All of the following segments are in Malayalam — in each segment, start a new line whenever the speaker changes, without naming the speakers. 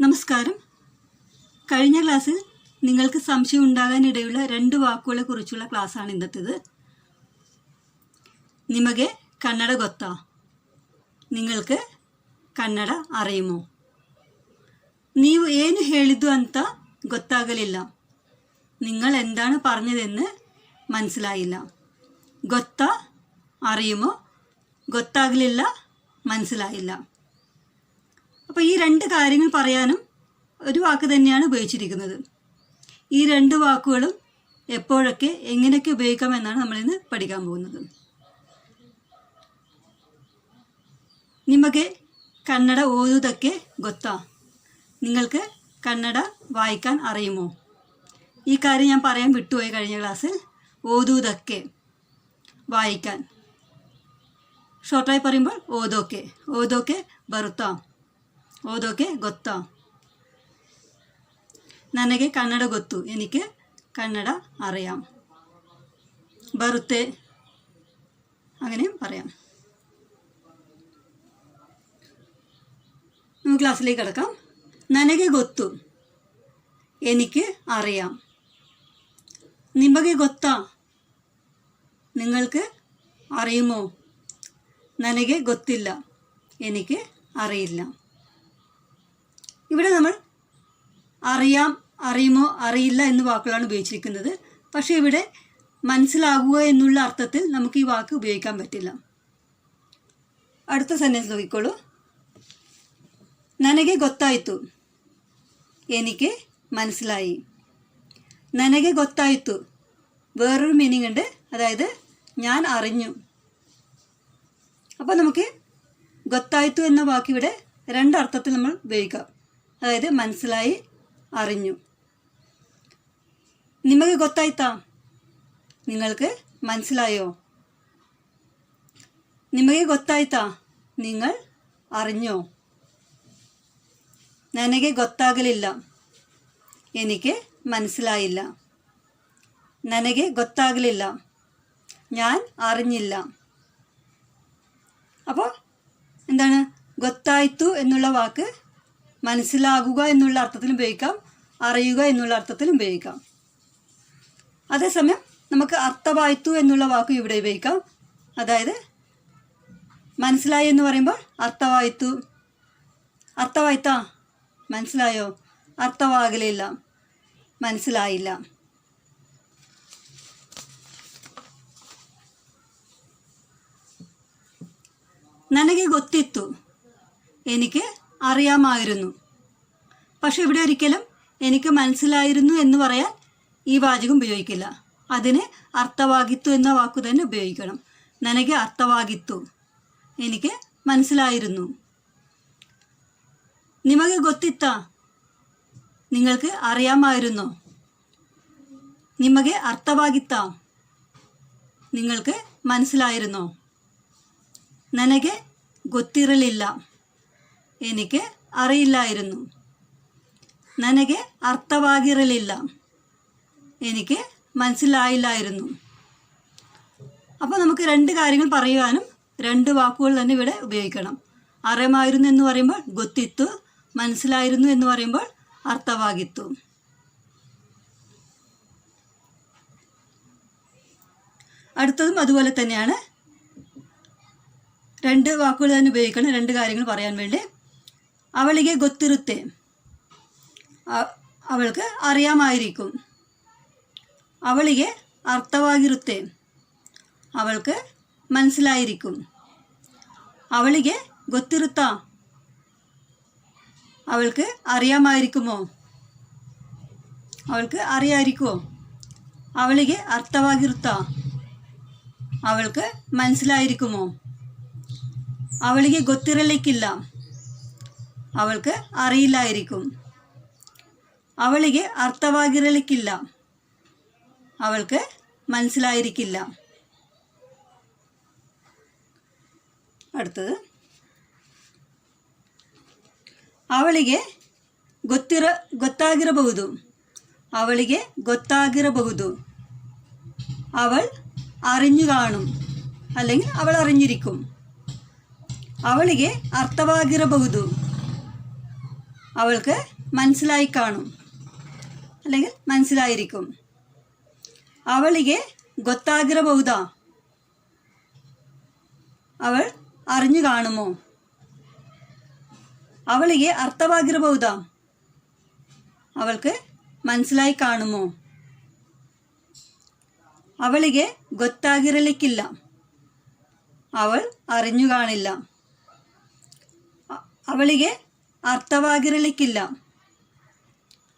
നമസ്കാരം. കഴിഞ്ഞ ക്ലാസ്സിൽ നിങ്ങൾക്ക് സംശയം ഉണ്ടാകാനിടയുള്ള രണ്ട് വാക്കുകളെ കുറിച്ചുള്ള ക്ലാസ്സാണ് ഇന്നത്തേത്. നിമകെ കന്നഡ ഗൊത്ത. നിങ്ങൾക്ക് കന്നഡ അറിയുമോ? നീ ಏನು ഹേളിതു ಅಂತ ಗೊತ್ತಾಗಲಿಲ್ಲ നിങ്ങൾ എന്താണ് പറഞ്ഞതെന്ന് മനസ്സിലായില്ല. ഗൊത്ത അറിയുമോ? ഗൊത്താകലില്ല മനസ്സിലായില്ല. അപ്പോൾ ഈ രണ്ട് കാര്യങ്ങൾ പറയാനും ഒരു വാക്ക് തന്നെയാണ് ഉപയോഗിച്ചിരിക്കുന്നത്. ഈ രണ്ട് വാക്കുകളും എപ്പോഴൊക്കെ എങ്ങനെയൊക്കെ ഉപയോഗിക്കാം എന്നാണ് നമ്മളിന്ന് പഠിക്കാൻ പോകുന്നത്. നിമക്ക് കന്നഡ ഓതുതൊക്കെ ഗൊത്ത. നിങ്ങൾക്ക് കന്നഡ വായിക്കാൻ അറിയുമോ? ഈ കാര്യം ഞാൻ പറയാൻ വിട്ടുപോയി കഴിഞ്ഞ ക്ലാസ്സിൽ. ഓതുതൊക്കെ വായിക്കാൻ. ഷോർട്ടായി പറയുമ്പോൾ ഓതോക്കെ. ഓതോക്കെ ബറുത്താം ಓದೋಕ್ಕೆ ಗೊತ್ತಾ ನನಗೆ ಕನ್ನಡ ಗೊತ್ತು എനിക്ക് കന്നഡ അറിയാം. ബറുത്തെ അങ്ങനെയും പറയാം. നമുക്ക് ക്ലാസ്സിലേക്ക് കിടക്കാം. ನನಗೆ ಗೊತ್ತು എനിക്ക് അറിയാം. നിമകെ ಗೊತ್ತಾ നിങ്ങൾക്ക് അറിയുമോ? ನನಗೆ ಗೊತ್ತಿಲ್ಲ എനിക്ക് അറിയില്ല. ഇവിടെ നമ്മൾ അറിയാം അറിയുമോ അറിയില്ല എന്ന വാക്കുകളാണ് ഉപയോഗിച്ചിരിക്കുന്നത് പക്ഷേ ഇവിടെ മനസ്സിലാകുക എന്നുള്ള അർത്ഥത്തിൽ നമുക്ക് ഈ വാക്ക് ഉപയോഗിക്കാൻ പറ്റില്ല അടുത്ത സെൻറ്റൻസ് നോക്കിക്കോളൂ ನನಗೆ ಗೊತ್ತಾಯಿತು എനിക്ക് മനസ്സിലായി ನನಗೆ ಗೊತ್ತಾಯಿತು വേറൊരു മീനിങ് ഉണ്ട് അതായത് ഞാൻ അറിഞ്ഞു അപ്പോൾ നമുക്ക് ಗೊತ್ತಾಯಿತು എന്ന വാക്ക് ഇവിടെ രണ്ടർത്ഥത്തിൽ നമ്മൾ ഉപയോഗിക്കാം അതായത് മനസ്സിലായി അറിഞ്ഞു. നിങ്ങൾക്ക് ಗೊತ್ತಾಯ್ತಾ? നിങ്ങൾക്ക് മനസ്സിലായോ? ನಿಮಗೆ ಗೊತ್ತಾಯ್ತಾ? നിങ്ങൾ അറിഞ്ഞോ? ನನಗೆ ಗೊತ್ತಾಗಲಿಲ್ಲ. എനിക്ക് മനസ്സിലായില്ല. ನನಗೆ ಗೊತ್ತಾಗಲಿല്ല. ഞാൻ അറിഞ്ഞില്ല. അപ്പോൾ എന്താണ്? ഗൊത്തായിത്തു എന്നുള്ള വാക്ക് മനസ്സിലാകുക എന്നുള്ള അർത്ഥത്തിലും ഉപയോഗിക്കാം അറിയുക എന്നുള്ള അർത്ഥത്തിലും ഉപയോഗിക്കാം അതേസമയം നമുക്ക് അർത്ഥവായിത്തു എന്നുള്ള വാക്ക് ഇവിടെ ഉപയോഗിക്കാം അതായത് മനസ്സിലായി എന്ന് പറയുമ്പോൾ അർത്ഥവായിത്തു അർത്ഥവായിത്താ മനസ്സിലായോ അർത്ഥവാകലില്ല മനസ്സിലായില്ല ನನಗೆ ಗೊತ್ತಿತ್ತು എനിക്ക് അറിയാമായിരുന്നു. പക്ഷെ ഇവിടെ ഒരിക്കലും എനിക്ക് മനസ്സിലായിരുന്നു എന്ന് പറയാൻ ഈ വാചകം ഉപയോഗിക്കില്ല. അതിന് അർത്ഥവാഗിത്വം എന്ന വാക്കു തന്നെ ഉപയോഗിക്കണം. നനകെ അർത്ഥവാഗിത്വം എനിക്ക് മനസ്സിലായിരുന്നു. നിമകെ ഗൊത്തിത്ത നിങ്ങൾക്ക് അറിയാമായിരുന്നു? നിമകെ അർത്ഥവാഗിത്ത നിങ്ങൾക്ക് മനസ്സിലായിരുന്നോ? നനകെ ഗൊത്തിരലില്ല എനിക്ക് അറിയില്ലായിരുന്നു. ನನಗೆ അർത്ഥവാകിരലില്ല എനിക്ക് മനസ്സിലായില്ലായിരുന്നു. അപ്പോൾ നമുക്ക് രണ്ട് കാര്യങ്ങൾ പറയുവാനും രണ്ട് വാക്കുകൾ തന്നെ ഇവിടെ ഉപയോഗിക്കണം. അറിയമായിരുന്നു എന്ന് പറയുമ്പോൾ ഗൊത്തിത്തു മനസ്സിലായിരുന്നു എന്ന് പറയുമ്പോൾ അർത്ഥവാകിത്തു. അടുത്തതും അതുപോലെ തന്നെയാണ്. രണ്ട് വാക്കുകൾ തന്നെ ഉപയോഗിക്കണം രണ്ട് കാര്യങ്ങൾ പറയാൻ വേണ്ടി. അവളിക ಗೊತ್ತಿರುತ್ತೆ അവൾക്ക് അറിയാമായിരിക്കും. അവളിക ಅರ್ಥವಾಗಿರುತ್ತೆ അവൾക്ക് മനസ്സിലായിരിക്കും. അവളിക ഗൊത്തിരുത്ത അവൾക്ക് അറിയാമായിരിക്കുമോ? അവൾക്ക് അറിയായിരിക്കുമോ അവളിക അർത്ഥവാകിരുത്ത അവൾക്ക് മനസ്സിലായിരിക്കുമോ? അവളിക ഗൊത്തിരലേക്കില്ല അവൾക്ക് അറിയില്ലായിരിക്കും. അവളിക അർത്ഥവാകിരളിക്കില്ല. അവൾക്ക് മനസ്സിലായിരിക്കില്ല. അടുത്തത്. ಅವಳಿಗೆ ಗೊತ್ತಿರ ಗೊತ್ತಾಗಿರಬಹುದು ಅವಳಿಗೆ ಗೊತ್ತಾಗಿರಬಹುದು അവൾ അറിഞ്ഞു കാണും. അല്ലെങ്കിൽ അവൾ അറിഞ്ഞിരിക്കും. അവളിಗೆ അർത്ഥവാകിരಬಹುದು അവൾക്ക് മനസ്സിലായി കാണും. അല്ലെങ്കിൽ മനസ്സിലായിരിക്കും. അവളിക ഗൊത്താഗ്രബൗത അവൾ അറിഞ്ഞു കാണുമോ? അവളിയെ അർത്ഥവാഗ്രബൗത അവൾക്ക് മനസ്സിലായി കാണുമോ? അവളിക ഗൊത്താകിരലിക്കില്ല അവൾ അറിഞ്ഞു കാണില്ല. അവളിക അർത്ഥവാകിരളിക്കില്ല.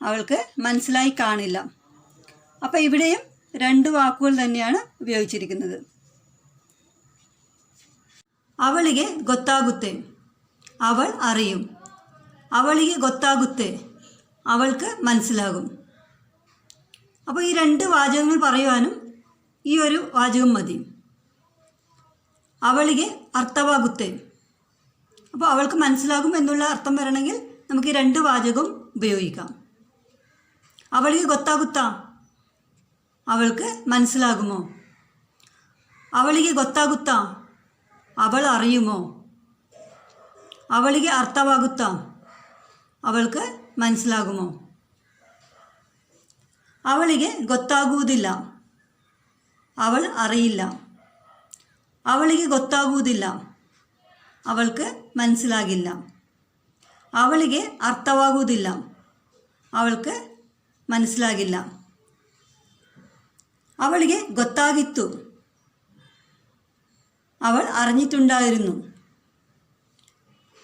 അവൾക്ക് മനസ്സിലായി കാണില്ല. അപ്പോൾ ഇവിടെയും രണ്ട് വാക്കുകൾ തന്നെയാണ് ഉപയോഗിച്ചിരിക്കുന്നത്. അവളിക ഗൊത്താകുത്തെ അവൾ അറിയും. അവളിക ഗൊത്താകുത്തെ അവൾക്ക് മനസ്സിലാകും. അപ്പോൾ ഈ രണ്ട് വാചകങ്ങൾ പറയുവാനും ഈ ഒരു വാചകം മതി. അവളിക അർത്ഥവാകുത്തേ അപ്പോൾ അവൾക്ക് മനസ്സിലാകും എന്നുള്ള അർത്ഥം വരണമെങ്കിൽ നമുക്ക് രണ്ട് വാചകവും ഉപയോഗിക്കാം. അവൾക്ക് ഗൊത്താകുത്ത അവൾക്ക് മനസ്സിലാകുമോ? അവളിക്ക് ಗೊತ್ತಾಗುತ್ತಾ അവൾ അറിയുമോ? അവളിക്ക് അർത്ഥമാകുത്താ അവൾക്ക് മനസ്സിലാകുമോ? അവളിക്ക് ಗೊತ್ತಾಗುವುದಿಲ್ಲ അവൾ അറിയില്ല. അവളിക്ക് ಗೊತ್ತಾಗುವುದಿല്ല അവൾക്ക് ಮನಸ್ಸಲಾಗಿಲ್ಲ ಅವಳಿಗೆ ಅರ್ಥವಾಗುವುದಿಲ್ಲ അവൾക്ക് ಮನಸ್ಸಲಾಗಿಲ್ಲ അവളിക്ക് ഗൊത്താകിത്തു അവൾ അറിഞ്ഞിട്ടുണ്ടായിരുന്നു.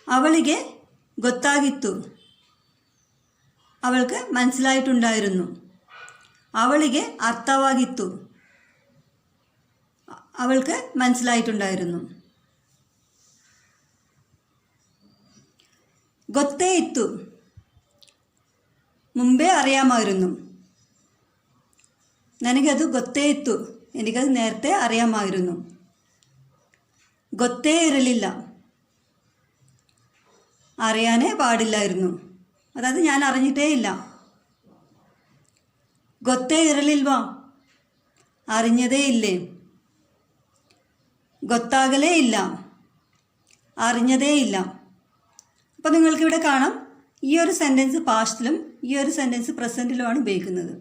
അവളിക്ക് ഗൊത്താകിത്തു അവൾക്ക് മനസ്സിലായിട്ടുണ്ടായിരുന്നു. അവളിക്ക് അർത്ഥവാകിത്തു അവൾക്ക് മനസ്സിലായിട്ടുണ്ടായിരുന്നു. ഗൊത്തേ ಇತ್ತು മുമ്പേ അറിയാമായിരുന്നു. നനകത് ഗൊത്തേ ಇತ್ತು എനിക്കത് നേരത്തെ അറിയാമായിരുന്നു. ഗൊത്തേ ഇരലില്ല. അറിയാനേ പാടില്ലായിരുന്നു. അതായത് ഞാൻ അറിഞ്ഞിട്ടേ ഇല്ല. ഗൊത്തേ ഇരലിൽവാ അറിഞ്ഞതേ ഇല്ലേ? ഗൊത്താകലേ ഇല്ല. അറിഞ്ഞതേ ഇല്ല. അപ്പോൾ നിങ്ങൾക്കിവിടെ കാണാം ഈ ഒരു സെൻറ്റൻസ് പാസ്റ്റിലും ഈ ഒരു സെൻറ്റൻസ് പ്രസൻറ്റിലുമാണ് ഉപയോഗിക്കുന്നത്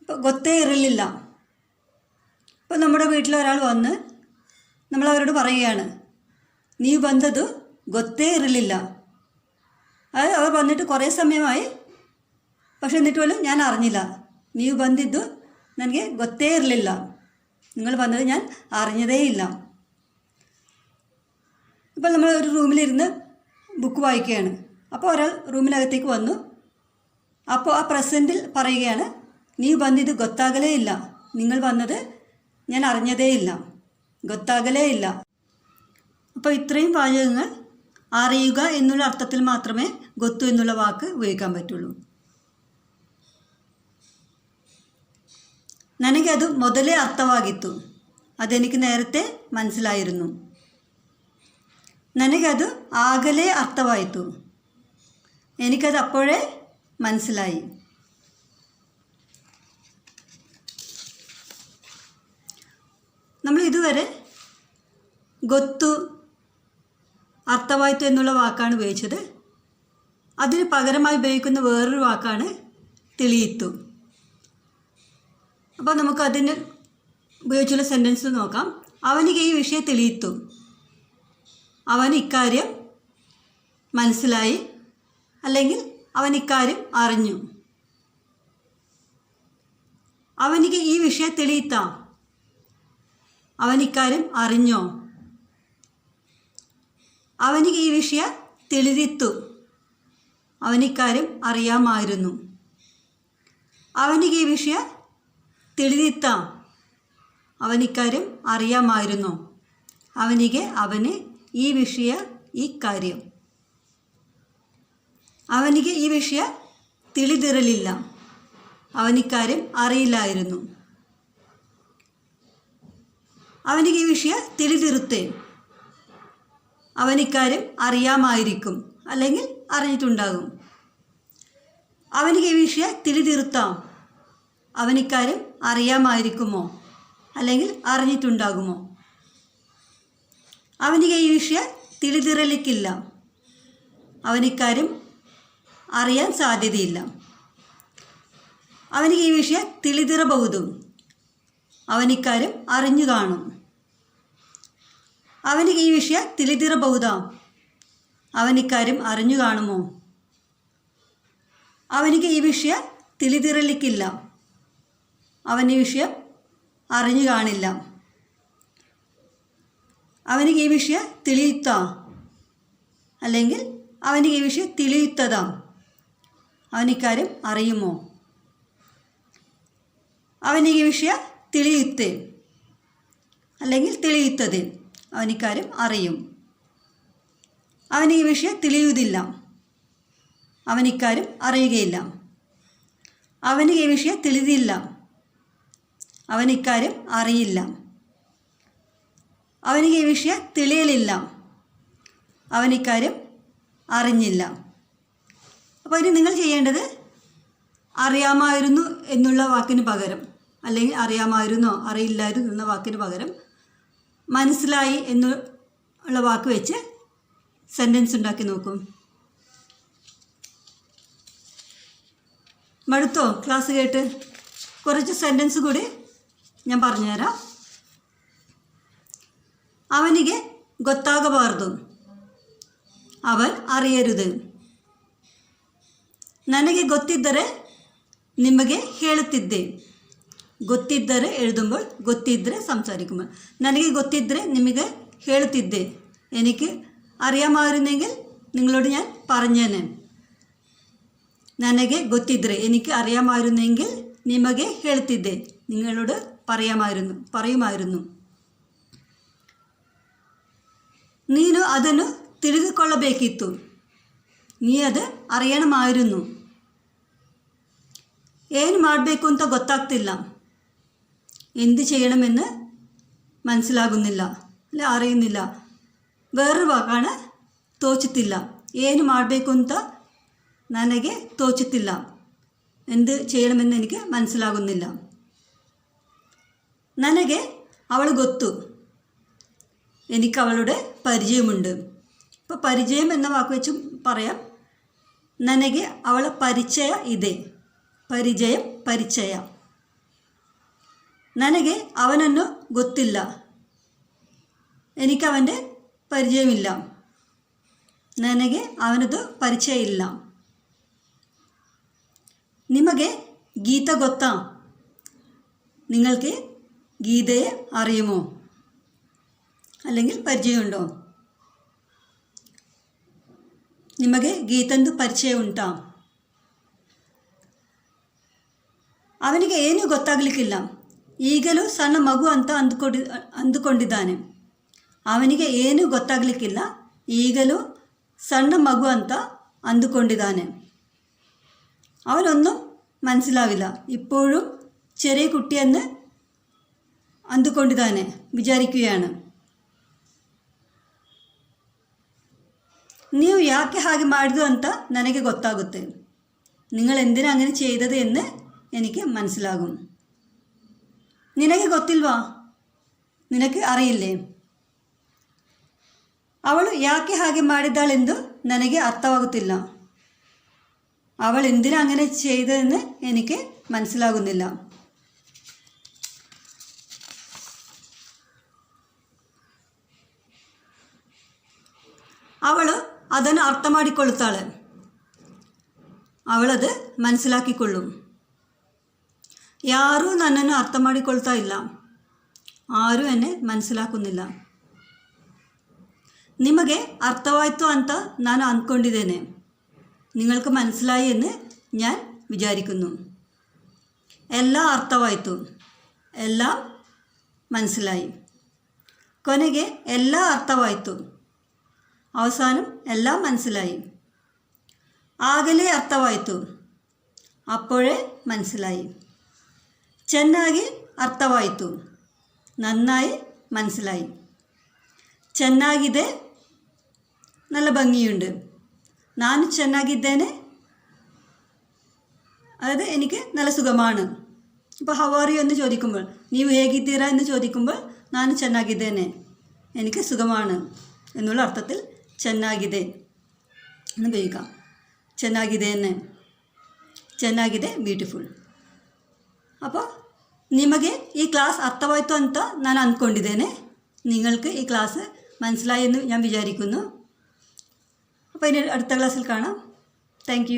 ഇപ്പോൾ ಗೊತ್ತೇ ഇരലില്ല ഇപ്പോൾ നമ്മുടെ വീട്ടിൽ ഒരാൾ വന്ന് നമ്മൾ അവരോട് പറയുകയാണ് നീ ಬಂದದು ಗೊತ್ತೇ ഇരലില്ല അത് അവർ വന്നിട്ട് കുറേ സമയമായി പക്ഷെ എന്നിട്ട് പോലും ഞാൻ അറിഞ്ഞില്ല ನೀವು ಬಂದಿದ್ದು ನನಗೆ ಗೊತ್ತೇ ಇರಲಿಲ್ಲ നിങ്ങൾ വന്നത് ഞാൻ അറിഞ്ഞതേ ഇല്ല ഇപ്പോൾ നമ്മൾ ഒരു റൂമിലിരുന്ന് ബുക്ക് വായിക്കുകയാണ് അപ്പോൾ ഒരാൾ റൂമിനകത്തേക്ക് വന്നു അപ്പോൾ ആ പ്രസൻറ്റിൽ പറയുകയാണ് നീ വന്നിത് ಗೊತ್ತಾಗಲೇ ഇല്ല നിങ്ങൾ വന്നത് ഞാൻ അറിഞ്ഞതേ ഇല്ല ಗೊತ್ತಾಗಲೇ ഇല്ല അപ്പോൾ ഇത്രയും വാചകങ്ങൾ അറിയുക എന്നുള്ള അർത്ഥത്തിൽ മാത്രമേ ಗೊತ್ತು എന്നുള്ള വാക്ക് ഉപയോഗിക്കാൻ പറ്റുള്ളൂ ನನಗದು ಮೊದಲೇ ಅರ್ಥವಾಗಿತ್ತು അതെനിക്ക് നേരത്തെ മനസ്സിലായിരുന്നു ನನಗದು ಆಗಲೇ ಅರ್ಥವಾಯಿತು എനിക്കത് അപ്പോഴേ മനസ്സിലായി നമ്മൾ ഇതുവരെ ಗೊತ್ತು അർത്ഥവായിത്തു എന്നുള്ള വാക്കാണ് ഉപയോഗിച്ചത് അതിന് പകരമായി ഉപയോഗിക്കുന്ന വേറൊരു വാക്കാണ് തെളിയിത്തു അപ്പോൾ നമുക്ക് അതിന് ഉപയോഗിച്ചുള്ള സെൻറ്റൻസ് നോക്കാം അവനിക്ക് ഈ വിഷയം തെളിയിത്തു അവൻ ഇക്കാര്യം മനസ്സിലായി അല്ലെങ്കിൽ അവൻ ഇക്കാര്യം അറിഞ്ഞു. അവനിക്ക് ഈ വിഷയം തെളിയിത്താം. അവൻ ഇക്കാര്യം അറിഞ്ഞോ? അവനിക്ക് ഈ വിഷയം തെളിതിത്തു അവനിക്കാര്യം അറിയാമായിരുന്നു. അവനിക്ക് ഈ വിഷയം തെളിതിത്താം അവനിക്കാര്യം അറിയാമായിരുന്നു. അവനിക്ക് അവന് ഈ വിഷയ ഈ കാര്യം. അവനിക്ക് ഈ വിഷയ അവൻ അവനിക്കാര്യം അറിയില്ലായിരുന്നു. അവനിക്ക് ഈ വിഷയ തിളിതിരുത്തേ. അവനിക്കാര്യം അറിയാമായിരിക്കും. അല്ലെങ്കിൽ അറിഞ്ഞിട്ടുണ്ടാകും. അവനിക്ക് ഈ വിഷയ തിളിതിരുത്താം. അവനിക്കാര്യം അറിയാമായിരിക്കുമോ? അല്ലെങ്കിൽ അറിഞ്ഞിട്ടുണ്ടാകുമോ? അവനിക ഈ വിഷയ തിളിതിറലിക്കില്ല. അവനിക്കാരും അറിയാൻ സാധ്യതയില്ല. അവനിക ഈ വിഷയ തിളിതിറ ബൗതും അവനിക്കാരും അറിഞ്ഞു കാണും. അവനിക ഈ വിഷയ തിളിതിറ ബൗതാം അവനിക്കാരും അറിഞ്ഞു കാണുമോ? അവനിക്ക് ഈ വിഷയം തിളിതിറലിക്കില്ല. അവൻ ഈ വിഷയം അറിഞ്ഞു കാണില്ല. അവനിക്ക് ഈ വിഷയം തെളിയുത്താം അല്ലെങ്കിൽ അവനിക്ക് ഈ വിഷയം തെളിയുത്തതാം. അവനിക്കാരും അറിയുമോ? അവനിക്ക് ഈ വിഷയം തെളിയിത്ത്. അല്ലെങ്കിൽ തെളിയുത്തതേ. അവനിക്കാരും അറിയും. അവനീ ഈ വിഷയം തെളിയുതില്ല. അവനിക്കാരും അറിയുകയില്ല. അവന് ഈ വിഷയം തെളിതില്ല. അവനിക്കാരും അറിയില്ല. അവനിക്ക് ഈ വിഷയം ತಿಳಿಯಲಿಲ್ಲ അവനിക്കാര്യം അറിഞ്ഞില്ല അപ്പോൾ ഇനി നിങ്ങൾ ചെയ്യേണ്ടത് അറിയാമായിരുന്നു എന്നുള്ള വാക്കിന് പകരം അല്ലെങ്കിൽ അറിയാമായിരുന്നോ അറിയില്ലായിരുന്നു എന്ന വാക്കിന് പകരം മനസ്സിലായി എന്നുള്ള വാക്ക് വെച്ച് സെൻറ്റൻസ് ഉണ്ടാക്കി നോക്കും മടുത്തോ ക്ലാസ് കേട്ട് കുറച്ച് സെൻറ്റൻസ് കൂടി ഞാൻ പറഞ്ഞുതരാം ಅವನಿಗೆ ಗೊತ್ತಾಗಬಾರದು ಅವನ್ അറിയരുത് ನನಗೆ ಗೊತ್ತಿದ್ದರೆ ನಿಮಗೆ ಹೇಳುತ್ತಿದ್ದೆ ಗೊತ್ತಿದ್ದರೆ എഴുതുമ്പോൾ ಗೊತ್ತಿದ್ದರೆ സംസാരിക്കുമ്പോൾ ನನಗೆ ಗೊತ್ತಿದ್ದರೆ ನಿಮಗೆ ಹೇಳುತ್ತಿದ್ದೆ എനിക്ക് അറിയാമായിരുന്നെങ്കിൽ നിങ്ങളോട് ഞാൻ പറഞ്ഞേനെ ನನಗೆ ಗೊತ್ತಿದ್ದರೆ എനിക്ക് അറിയാമായിരുന്നെങ്കിൽ ನಿಮಗೆ ಹೇಳುತ್ತಿದ್ದೆ നിങ്ങളോട് പറയാമായിരുന്നു പറയുമായിരുന്നു നീനു അതിനു ತಿಳಿದುಕೊಳ್ಳಬೇಕಿತ್ತು നീ അത് അറിയണമായിരുന്നു. ಏನು ಮಾಡಬೇಕು ಅಂತ ಗೊತ್ತಾಗ್ತಿಲ್ಲ എന്ത് ചെയ്യണമെന്ന് മനസ്സിലാകുന്നില്ല. അല്ലെ അറിയുന്നില്ല. വേറൊരു വാക്കാണ് തോച്ചുത്തില്ല. ಏನು ಮಾಡಬೇಕು ಅಂತ ನನಗೆ ತೋಚುತ್ತಿಲ್ಲ എന്ത് ചെയ്യണമെന്ന് എനിക്ക് മനസ്സിലാകുന്നില്ല. ನನಗೆ അവൾ ഗൊത്തു. എനിക്ക് അവളുടെ പരിചയമുണ്ട്. ഇപ്പോൾ പരിചയം എന്ന വാക്ക് വെച്ച് പറയാം. നനകെ അവളെ പരിചയ ഇതേ. പരിചയം പരിചയ. ನನಗೆ അവനൊന്നും ഗൊത്തില്ല. എനിക്കവന്റെ പരിചയമില്ല. ನನಗೆ അവനത് പരിചയമില്ല. ಇಲ್ಲ ഗീത ಗೊತ್ತಾ നിങ്ങൾക്ക് ഗീതയെ അറിയുമോ? അല്ലെങ്കിൽ പരിചയമുണ്ടോ? ನಿಮಗೆ ಗೀತಂದು ಪರಿಚಯ ಉಂಟ ಅವನಿಗೆ ಏನೂ ಗೊತ್ತಾಗಲಿಕ್ಕಿಲ್ಲ ಈಗಲೂ ಸಣ್ಣ ಮಗು ಅಂತ ಅಂದುಕೊಡಿ ಅಂದುಕೊಂಡಿದ್ದಾನೆ ಅವನಿಗೆ ಏನೂ ಗೊತ್ತಾಗಲಿಕ್ಕಿಲ್ಲ ಈಗಲೂ ಸಣ್ಣ ಮಗು ಅಂತ ಅಂದುಕೊಂಡಿದ್ದಾನೆ ಅವನೊಂದು മനസ്സിലാവില്ല. ഇപ്പോഴും ചെറിയ കുട്ടിയെന്ന് ಅಂದುಕೊಂಡಿದ್ದಾನೆ ವಿಚಾರಿಕೆಯಾಣ ನೀವು ಯಾಕೆ ಹಾಗೆ ಮಾಡಿದು ಅಂತ ನನಗೆ ಗೊತ್ತಾಗುತ್ತೆ നിങ്ങൾ എന്തിനാ അങ്ങനെ ചെയ്തത് എന്ന് എനിക്ക് മനസ്സിലാകും നിനക്ക് ಗೊತ್ತಿಲ್ವಾ ನಿನಗೆ അറിയില്ലേ ಅವಳು ಯಾಕೆ ಹಾಗೆ ಮಾಡಿದ್ದಾಳೆಂದು ನನಗೆ ಅರ್ಥವಾಗುತ್ತಿಲ್ಲ അവൾ എന്തിനാ അങ്ങനെ ചെയ്തതെന്ന് എനിക്ക് മനസ്സിലാകുന്നില്ല ಅದನ್ನು ಅರ್ಥ ಮಾಡಿಕೊಳ್ಳುತ್ತಾಳೆ ಅವಳದು മനസ്സിലാക്കിക്കൊള്ളും ಯಾರೂ ನನ್ನನ್ನು ಅರ್ಥ ಮಾಡಿಕೊಳ್ತಾ ಇಲ್ಲ ಆರೂ ಎನ್ನೆ മനസ്സിലാക്കുന്നില്ല ನಿಮಗೆ ಅರ್ಥವಾಯಿತು ಅಂತ ನಾನು ಅಂದ್ಕೊಂಡಿದ್ದೇನೆ നിങ്ങൾക്ക് മനസ്സിലായി എന്ന് ഞാൻ വിചാരിക്കുന്നു എല്ലാം ಅರ್ಥವಾಯಿತು എല്ലാം മനസ്സിലായി ಕೊನೆಗೆ ಎಲ್ಲ ಅರ್ಥವಾಯಿತು അവസാനം എല്ലാം മനസ്സിലായി ಆಗಲೇ ಅರ್ಥವಾಯಿತು അപ്പോഴേ മനസ്സിലായി ಚೆನ್ನಾಗಿ ಅರ್ಥವಾಯಿತು നന്നായി മനസ്സിലായി ಚೆನ್ನಾಗಿದೆ നല്ല ഭംഗിയുണ്ട് ನಾನು ಚೆನ್ನಾಗಿದ್ದೇನೆ അതായത് എനിക്ക് നല്ല സുഖമാണ് ഇപ്പോൾ ഹവാറി എന്ന് ചോദിക്കുമ്പോൾ ನೀವು ಹೇಗಿದ್ದೀರಾ എന്ന് ചോദിക്കുമ്പോൾ ನಾನು ಚೆನ್ನಾಗಿದ್ದೇನೆ എനിക്ക് സുഖമാണ് എന്നുള്ള അർത്ഥത്തിൽ ಚೆನ್ನಾಗಿದೆ ಬೇಗ. ಚೆನ್ನಾಗಿದೆಯೇ ಚೆನ್ನಾಗಿದೆ ಬ್ಯೂಟಿಫುಲ್ അപ്പോൾ നിಮಗೆ ഈ ക്ലാസ് അർത്ഥമായിത്തോ അന്ത ഞാൻ അന്കൊണ്ടിതേനെ നിങ്ങൾക്ക് ഈ ക്ലാസ് മനസ്സിലായി എന്ന് ഞാൻ വിചാരിക്കുന്നു അപ്പോൾ ഇനി അടുത്ത ക്ലാസ്സിൽ കാണാം താങ്ക്